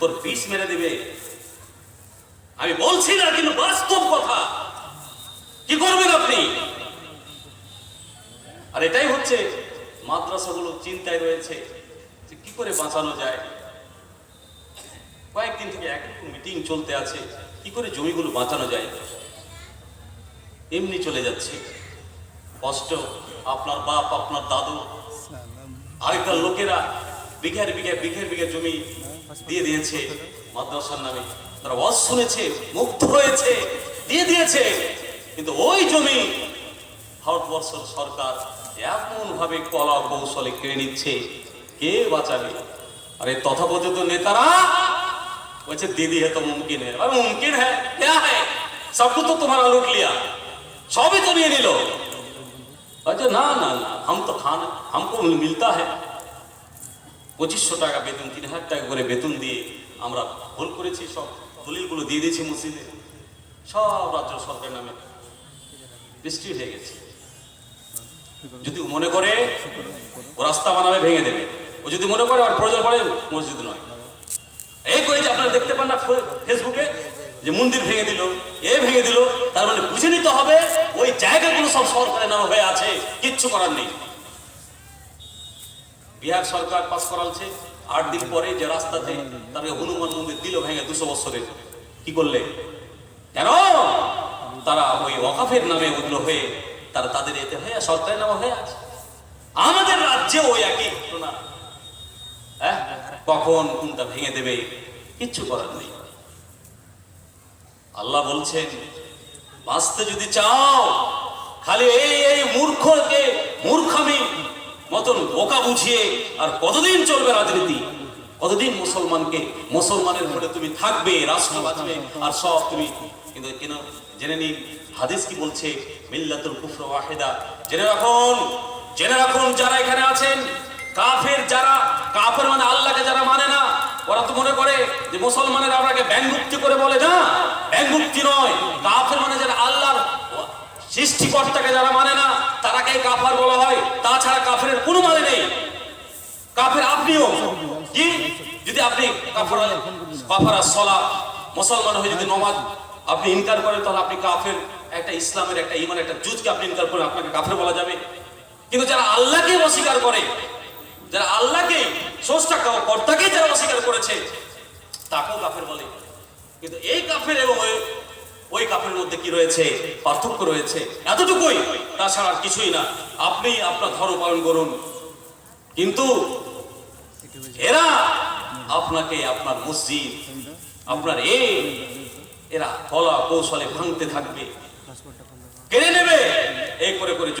তোর বিষ মেরে দিবে। আমি বলছি না কিন্তু বাস্তব কথা। কি করবেন আপনি? আর এটাই হচ্ছে মাদ্রাসাগুলো চিন্তায় রয়েছে যে কি করে বাঁচানো যায়। কয়েকদিন থেকে এক মিটিং চলতে আছে কি করে জমিগুলো বাঁচানো যায়। এমনি চলে যাচ্ছে। কষ্ট আপনার বাপ আপনার দাদু আরেকটা লোকেরা বিঘের বিঘে বিঘের বিঘে জমি দিয়ে দিয়েছে মাদ্রাসার নামে তারা ওয়াজ শুনেছে মুগ্ধ হয়েছে দিয়ে দিয়েছে কিন্তু ওই জমি ভারতবর্ষের সরকার এমন ভাবে কলা কৌশলে কেড়ে নিচ্ছে কে বাঁচাবে আরে তথাকথিত নেতারা বলছে दीदी है तो मुमकिन है अरे मुमकिन है क्या है सब कुछ तो तुम्हारा लूट लिया সবই তো নিয়ে নিল আচ্ছা না না না हम तो खाना हमको मिलता है পঁচিশশো টাকা বেতন, তিন হাজার টাকা করে বেতন দিয়ে আমরা ভুল করেছি, সব দলিলগুলো দিয়ে দিয়েছি মসজিদে। সব রাজ্য সরকার নামে বৃষ্টি হয়ে গেছে। যদি মনে করে, ও রাস্তা বানাবে, ভেঙে দেবে। ও যদি মনে করে, আর প্রয়োজন পড়ে মসজিদ নয়। এই করে যে আপনারা দেখতে পান না ফেসবুকে যে মন্দির ভেঙে দিল, এ ভেঙে দিল, তার মানে বুঝে নিতে হবে, ওই জায়গাগুলো সব সরকারের নামে হয়ে আছে, কিচ্ছু করার নেই। বিহার সরকার পাস করালছে। আট দিন পরে যে রাস্তাতে তারপরে হনুমান মন্দির দিল ভেঙে দুশো বছরে কি করলে? কেন? তারা ওই ওয়াকাফের নামে ওগুলো হয়ে তারা তাদের এতে হয়ে সরকারের নামে হয়ে আছে। আমাদের রাজ্যে ওই একই ঘটনা। হ্যাঁ? কখন কোনটা ভেঙে দেবে কিচ্ছু করার নেই। আল্লাহ বলছেন, বাঁচতে যদি চাও, খালি এই এই মূর্খকে মূর্খামি মতন বোকা বুঝিয়ে আর কতদিন চলবে রাজনীতি? কতদিন মুসলমানকে, মুসলমানের ভোটে তুমি থাকবে রাষ্ট্র বাঁচবে আর সব তুমি কিন্তু কেন জেনে নিন, হাদিস কি বলছে? মিল্লাতুল কুফর ওয়াহিদা। জেনে রাখুন জেনে রাখুন যারা এখানে আছেন। কাফের যারা, কাফের মানে আল্লাহকে যারা মানে না, ওরা তো মনে করে যে মুসলমানের আপনাকে ব্যাং মুক্তি করে বলে না। ব্যাং মুক্তি নয়, কাফের মানে যারা আল্লাহর সৃষ্টিকর্তাকে যারা মানে না, তারাকে কাফার বলা হয়। তাছাড়া কাফের কোনো মানে নেই। কাফের আপনিও। কি? যদি আপনি কাফারা কাফারা সলা মুসলমান হয়ে যদি নমাজ আপনি ইনকার করেন, তাহলে আপনি কাফের একটা ইসলামের একটা ইমান একটা জুজকে আপনি ইনকার করেন, আপনাকে কাফের বলা যাবে। কিন্তু যারা আল্লাহকে অস্বীকার করে, যারা আল্লাহকে স্রষ্টা কর্তাকে যারা অস্বীকার করেছে, তাকেও কাফের বলে। কিন্তু এই কাফের এবং ওই- কাফের মধ্যে কি রয়েছে? পার্থক্য রয়েছে। এতটুকুই, তাছাড়া কিছুই না। আপনি আপনার ধর্ম পালন করুন। কিন্তু এরা আপনাকে আপনার মসজিদ, আপনার এ, এরা কলা কৌশলে ভাঙতে থাকবে। কেড়ে নেবে। এই করে করে